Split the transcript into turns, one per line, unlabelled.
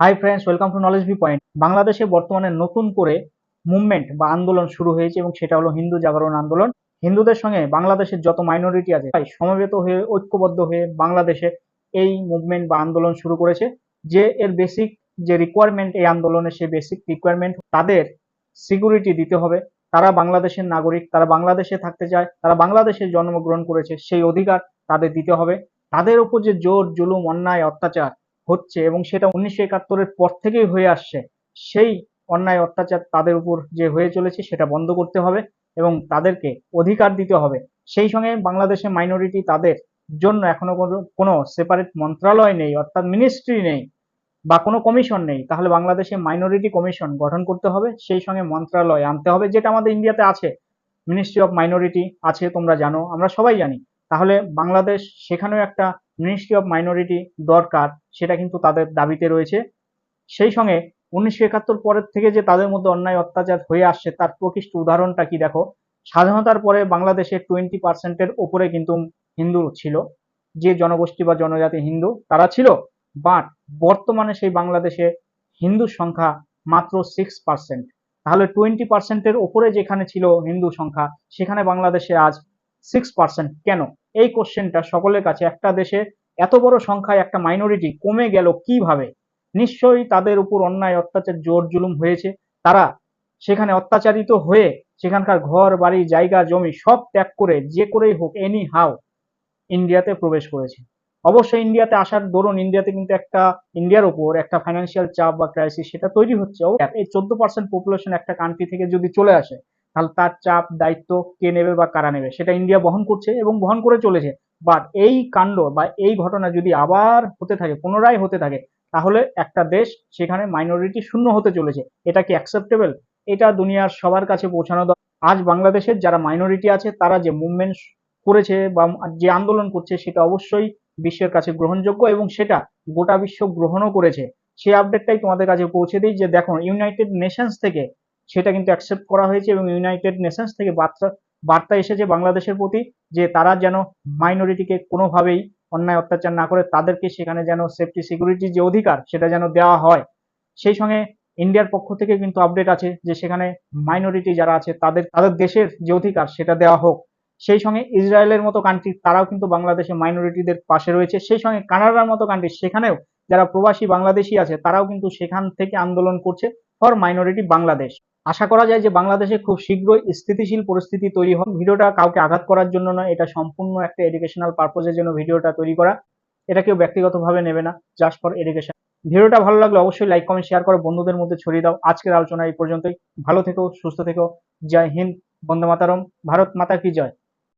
Hi friends welcome to knowledge V point বাংলাদেশে বর্তমানে নতুন করে মুভমেন্ট বা আন্দোলন শুরু হয়েছে এবং সেটা হলো হিন্দু জাগরণ আন্দোলন। হিন্দুদের সঙ্গে বাংলাদেশের যত মাইনরিটি আছে, তাই সমবেত হয়ে, ঐক্যবদ্ধ হয়ে বাংলাদেশে এই মুভমেন্ট বা আন্দোলন শুরু করেছে। যে এর বেসিক যে রিকোয়ারমেন্ট এই আন্দোলনের সেই বেসিক রিকোয়ারমেন্ট তাদের সিকিউরিটি দিতে হবে। তারা বাংলাদেশের নাগরিক, তারা বাংলাদেশে থাকতে চায়, তারা বাংলাদেশে জন্মগ্রহণ করেছে, সেই অধিকার তাদের দিতে হবে। তাদের উপর যে জোর, জুলুম, অন্যায়, অত্যাচার হচ্ছে এবং সেটা উনিশশো একাত্তরের পর থেকেই হয়ে আসছে, সেই অন্যায় অত্যাচার তাদের উপর যে হয়ে চলেছে সেটা বন্ধ করতে হবে এবং তাদেরকে অধিকার দিতে হবে। সেই সঙ্গে বাংলাদেশের মাইনরিটি তাদের জন্য এখনও কোনো সেপারেট মন্ত্রণালয় নেই, অর্থাৎ মিনিস্ট্রি নেই বা কোনো কমিশন নেই, তাহলে বাংলাদেশে মাইনরিটি কমিশন গঠন করতে হবে, সেই সঙ্গে মন্ত্রণালয় আনতে হবে, যেটা আমাদের ইন্ডিয়াতে আছে। মিনিস্ট্রি অফ মাইনরিটি আছে, তোমরা জানো, আমরা সবাই জানি। তাহলে বাংলাদেশ সেখানেও একটা মিনিস্ট্রি অফ মাইনরিটি দরকার, সেটা কিন্তু তাদের দাবিতে রয়েছে। সেই সঙ্গে উনিশশো একাত্তর পরের থেকে যে তাদের মধ্যে অন্যায় অত্যাচার হয়ে আসছে, তার প্রকৃষ্ট উদাহরণটা কি দেখো? স্বাধীনতার পরে বাংলাদেশে টোয়েন্টি পার্সেন্টের ওপরে কিন্তু হিন্দু ছিল। যে জনগোষ্ঠী বা জনজাতি হিন্দু, তারা ছিল। বাট বর্তমানে সেই বাংলাদেশে হিন্দুর সংখ্যা মাত্র সিক্স পার্সেন্ট তাহলে টোয়েন্টি পার্সেন্টের ওপরে যেখানে ছিল হিন্দু সংখ্যা, সেখানে বাংলাদেশে আজ সিক্স পার্সেন্ট কেন? এই কোশ্চেনটা সকলের কাছে, একটা দেশে এত বড় সংখ্যায় একটা মাইনরিটি কমে গেল কীভাবে? নিশ্চয়ই তাদের উপর অন্যায়, অত্যাচার, জোর জুলুম হয়েছে। তারা সেখানে অত্যাচারিত হয়ে সেখানকার ঘর, বাড়ি, জায়গা, জমি সব ত্যাগ করে যে করেই হোক এনি হাও ইন্ডিয়াতে প্রবেশ করেছে। অবশ্যই ইন্ডিয়াতে আসার দরুন ইন্ডিয়াতে কিন্তু একটা, ইন্ডিয়ার উপর একটা ফাইন্যান্সিয়াল চাপ বা ক্রাইসিস সেটা তৈরি হচ্ছে। এই চোদ্দ পার্সেন্ট পপুলেশন একটা কান্ট্রি থেকে যদি চলে আসে তাহলে তার চাপ, দায়িত্ব কে নেবে বা কারা নেবে? সেটা ইন্ডিয়া বহন করছে এবং বহন করে চলেছে। বাট এই কাণ্ড বা এই ঘটনা যদি আবার হতে থাকে, পুনরায় হতে থাকে, তাহলে একটা দেশ সেখানে মাইনরিটি শূন্য হতে চলেছে। এটা কি অ্যাকসেপ্টেবল এটা দুনিয়ার সবার কাছে পৌঁছানো আজ বাংলাদেশের যারা মাইনরিটি আছে, তারা যে মুভমেন্ট করেছে বা যে আন্দোলন করছে, সেটা অবশ্যই বিশ্বের কাছে গ্রহণযোগ্য এবং সেটা গোটা বিশ্ব গ্রহণও করেছে। সেই আপডেটটাই তোমাদের কাছে পৌঁছে দিই যে দেখো ইউনাইটেড নেশনস থেকে সেটা কিন্তু অ্যাকসেপ্ট করা হয়েছে এবং ইউনাইটেড নেশনস থেকে বার্তা বার্তা এসেছে বাংলাদেশের প্রতি যে তারা যেন মাইনরিটিকে কোনোভাবেই অন্যায় অত্যাচার না করে, তাদেরকে সেখানে যেন সেফটি সিকিউরিটির যে অধিকার সেটা যেন দেওয়া হয়। সেই সঙ্গে ইন্ডিয়ার পক্ষ থেকে কিন্তু আপডেট আছে যে সেখানে মাইনরিটি যারা আছে তাদের তাদের দেশের যে অধিকার সেটা দেওয়া হোক। সেই সঙ্গে ইসরায়েলের মতো কান্ট্রি তারাও কিন্তু বাংলাদেশে মাইনরিটিদের পাশে রয়েছে। সেই সঙ্গে কানাডার মতো কান্ট্রি সেখানেও যারা প্রবাসী বাংলাদেশি আছে তারাও কিন্তু সেখান থেকে আন্দোলন করছে ফর মাইনরিটি বাংলাদেশ আশা করা যায় যে বাংলাদেশে খুব শীঘ্রই স্থিতিশীল পরিস্থিতি তৈরি হবে। ভিডিওটা কাউকে আঘাত করার জন্য নয়, এটা সম্পূর্ণ একটা এডুকেশনাল পারপোজের জন্য ভিডিওটা তৈরি করা। এটা কেউ ব্যক্তিগতভাবে নেবে না জাস্ট ফর এডুকেশন ভিডিওটা ভালো লাগলে অবশ্যই লাইক কমেন্ট শেয়ার করো, বন্ধুদের মধ্যে ছড়িয়ে দাও। আজকের আলোচনা এই পর্যন্তই। ভালো থেকো, সুস্থ থেকো। জয় হিন্দ, বন্দে মাতারম। ভারত মাতা কি জয়?